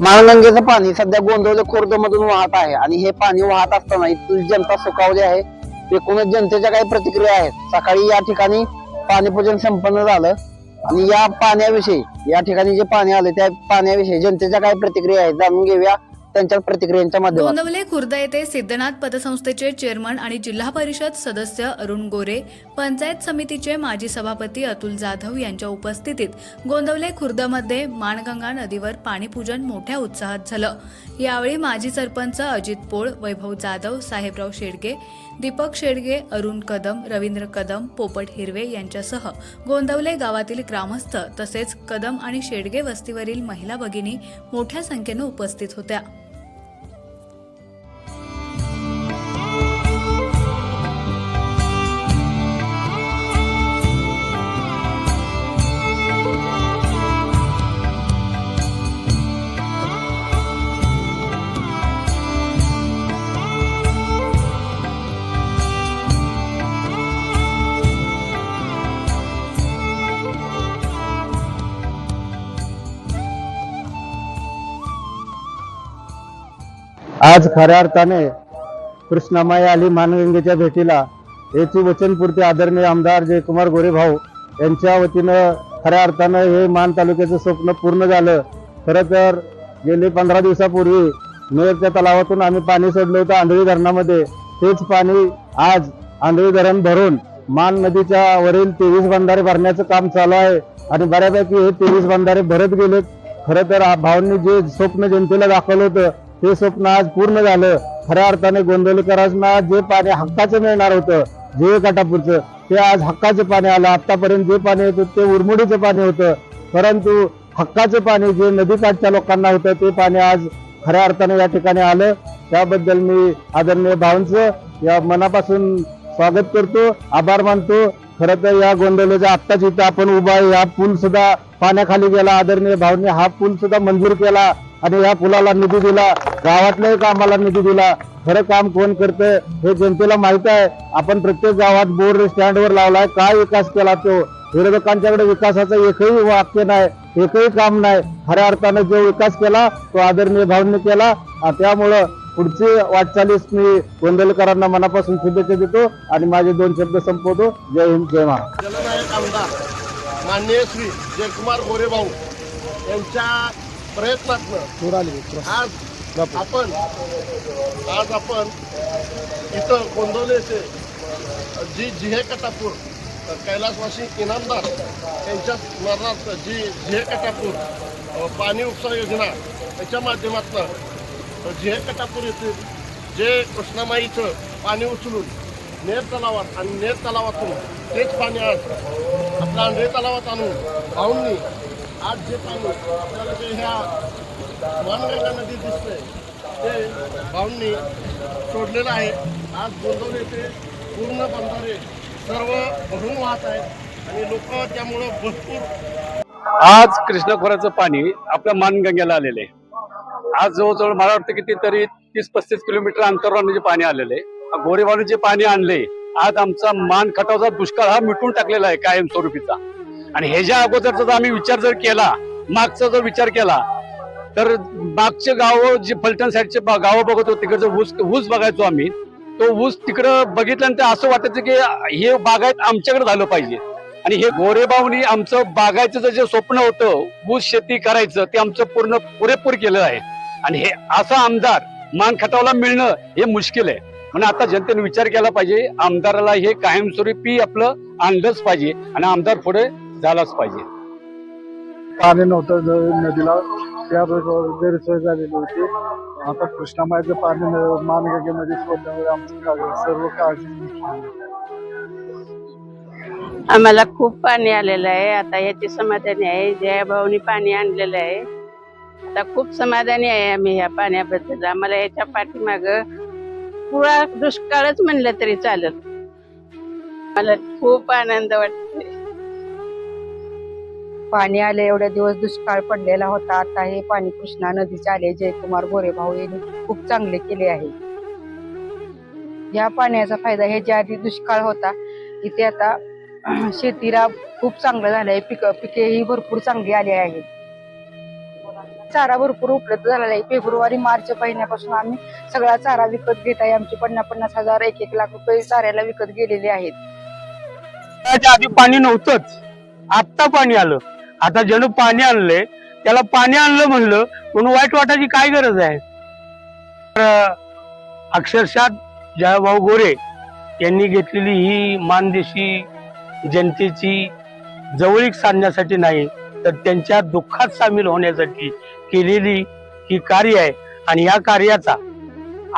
महागंगेचं पाणी सध्या गोंदवले खुर्द मधून वाहत आहे. आणि हे पाणी वाहत असताना इथली जनता सुखावली आहे. एकूणच जनतेच्या काही प्रतिक्रिया आहेत. सकाळी या ठिकाणी पाणीपूजन संपन्न झालं. आणि या पाण्याविषयी या ठिकाणी जे पाणी आले त्या पाण्याविषयी जनतेच्या काही प्रतिक्रिया आहेत जाणून घेऊया. त्यांच्या प्रतिक्रियांच्या माध्यमातून. गोंदवले खुर्द येथे सिद्धनाथ पतसंस्थेचे चेअरमन आणि जिल्हा परिषद सदस्य अरुण गोरे पंचायत समितीचे माजी सभापती अतुल जाधव यांच्या उपस्थितीत गोंदवले खुर्दमध्ये माणगंगा नदीवर पाणीपूजन मोठ्या उत्साहात झालं. यावेळी माजी सरपंच अजित पोळ वैभव जाधव साहेबराव शेडगे दीपक शेडगे अरुण कदम रवींद्र कदम पोपट हिरवे यांच्यासह गोंदवले गावातील ग्रामस्थ तसेच कदम आणि शेडगे वस्तीवरील महिला भगिनी मोठ्या संख्येनं उपस्थित होत्या. आज खऱ्या अर्थाने कृष्णामाई आली मानगंगेच्या भेटीला. याची वचनपूर्ती आदरणीय आमदार जयकुमार गोरे भाऊ यांच्या वतीनं खऱ्या अर्थानं हे मान तालुक्याचं स्वप्न पूर्ण झालं. खरं तर गेले पंधरा दिवसापूर्वी मेरच्या तलावातून आम्ही पाणी सोडलं होतं आंधळी धरणामध्ये. तेच पाणी आज आंधळी धरण भरून मान नदीच्या वरील तेवीस बंधारे भरण्याचं काम चालू आहे आणि बऱ्यापैकी हे तेवीस बंधारे भरत गेलेत. खरं तर भाऊंनी जे स्वप्न जनतेला दाखवलं होतं ते स्वप्न आज पूर्ण झालं. खऱ्या अर्थाने गोंदवलेकरांना जे पाणी हक्काचं मिळणार होतं जे काटापूरचं ते आज हक्काचं पाणी आलं. आतापर्यंत जे पाणी होतं ते उरमुडीचं पाणी होतं. परंतु हक्काचं पाणी जे नदीकाठच्या लोकांना होतं ते पाणी आज खऱ्या अर्थाने या ठिकाणी आलं. त्याबद्दल मी आदरणीय भावांचं या मनापासून स्वागत करतो आभार मानतो. खरं तर या गोंदवलेच्या आत्ताच इथं आपण उभा आहे. हा पूल सुद्धा पाण्याखाली गेला. आदरणीय भावने हा पूल सुद्धा मंजूर केला. आणि या पुलाला निधी दिला गावातल्याही कामाला निधी दिला. खरं काम कोण करतंय हे जनतेला माहीत आहे. आपण प्रत्येक गावात बोर्ड स्टँडवर लावलाय. काय विकास केला तो? विरोधकांच्याकडे विकासाचं एकही वाक्य नाही एकही काम नाही. खऱ्या अर्थानं जो विकास केला तो आदरणीय भावने केला. त्यामुळं पुढची वाटचालीस मी गोंदलकरांना मनापासून शुभेच्छा देतो आणि माझे दोन शब्द संपवतो. जय हिंद जय महाराष्ट्र. जननायक आमदार माननीय श्री जयकुमार गोरेभाऊ यांच्या प्रयत्नातनं आज आपण आज आपण इथं गोंदवलेचे जी जिहे कटापूर कैलासवासी इनामदार यांच्या स्मरणार्थ जी जिहे कटापूर पाणी उपसा योजना याच्या माध्यमातून जिहे कटापूर येथील जे कृष्णामाईचं पाणी उचलून नेर तलावात आणि नेर तलावातून तेच पाणी आज आपल्या आंधळे तलावात आणून भाऊंनी आज जे पाणी आपल्याला जे ह्या मानगंगा नदी दिसते ते भाऊंनी सोडलेलं आहे. आज गोंदवले येथे पूर्ण बंधारे सर्व भरून वाहत आहेत आणि लोक त्यामुळं भरपूर आज कृष्णखोऱ्याचं पाणी आपल्या मानगंगेला आलेलं आहे. आज जवळजवळ मला वाटतं किती तरी तीस पस्तीस किलोमीटर अंतरावरून जे म्हणजे पाणी आलेलं आहे. गोरेवाडून जे पाणी आणले आज आमचा मान खटावचा दुष्काळ हा मिटून टाकलेला आहे कायमस्वरूपीचा. आणि ह्याच्या अगोदरचा जर आम्ही विचार जर केला मागचा जर विचार केला तर मागचे गाव जे फलटण साईडचे गावं बघत होतो तिकडचं ऊस ऊस बघायचो आम्ही. तो ऊस तिकडं बघितल्यानंतर असं वाटायचं की हे बागायत आमच्याकडे झालं पाहिजे. आणि हे गोरेबावनी आमचं बागायचं जे स्वप्न होतं ऊस शेती करायचं ते आमचं पूर्ण पुरेपूर केलं आहे. आणि हे असा आमदार मान खटावला मिळणं हे मुश्किल आहे. म्हणून आता जनतेने विचार केला पाहिजे आमदाराला हे कायमस्वरूपी आपलं आणलंच पाहिजे. आणि आमदार पुढे झालाच पाहिजे. पाणी नव्हतं ज- नदीला त्या गैरसोय झालेली होती. आता कृष्णामाईचं पाणी न- मानगंगेमध्ये सोडल्यामुळे आमची काळजी सर्व काळजी आम्हाला खूप पाणी आलेलं आहे. आता याची समाधानी आहे. जयाभाऊनी पाणी आणलेलं आहे. आता खूप समाधानी आहे आम्ही ह्या पाण्याबद्दल. आम्हाला याच्या पाठीमाग पुरा दुष्काळच म्हणलं तरी चालत मला खूप आनंद वाटतोय. पाणी आले एवढे दिवस दुष्काळ पडलेला होता. आता हे पाणी कृष्णा नदीचे आले. जयकुमार गोरेभाऊ यांनी खूप चांगले केले आहे. या पाण्याचा फायदा हे ज्या आधी दुष्काळ होता इथे आता शेतीला खूप चांगलं झालंय. पिक पिकेही भरपूर चांगली आली आहेत. चारा भरपूर उपलब्ध झालेला आहे. फेब्रुवारी मार्च महिन्यापासून आम्ही सगळा चारा विकत घेत आहे. आमचे पन्नास पन्नास हजार एक एक लाख रुपये चाऱ्याला विकत गेलेले आहेत. त्याच्या आधी पाणी नव्हतंच. आत्ता पाणी आलं. आता जणू पाणी आणलंय त्याला पाणी आणलं म्हणलं म्हणून वाईट वाटायची काय गरज आहे? तर अक्षरशः जयभाऊ गोरे यांनी घेतलेली ही मानदेशी जनतेची जवळीक साधण्यासाठी नाही तर त्यांच्या दुःखात सामील होण्यासाठी केलेली ही कार्य आहे. आणि या कार्याचा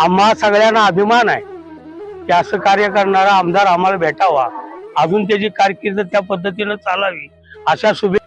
आम्हा सगळ्यांना अभिमान आहे की असं कार्य करणारा आमदार आम्हाला भेटावा. अजून त्याची कारकीर्द त्या पद्धतीनं चालावी अशा शुभे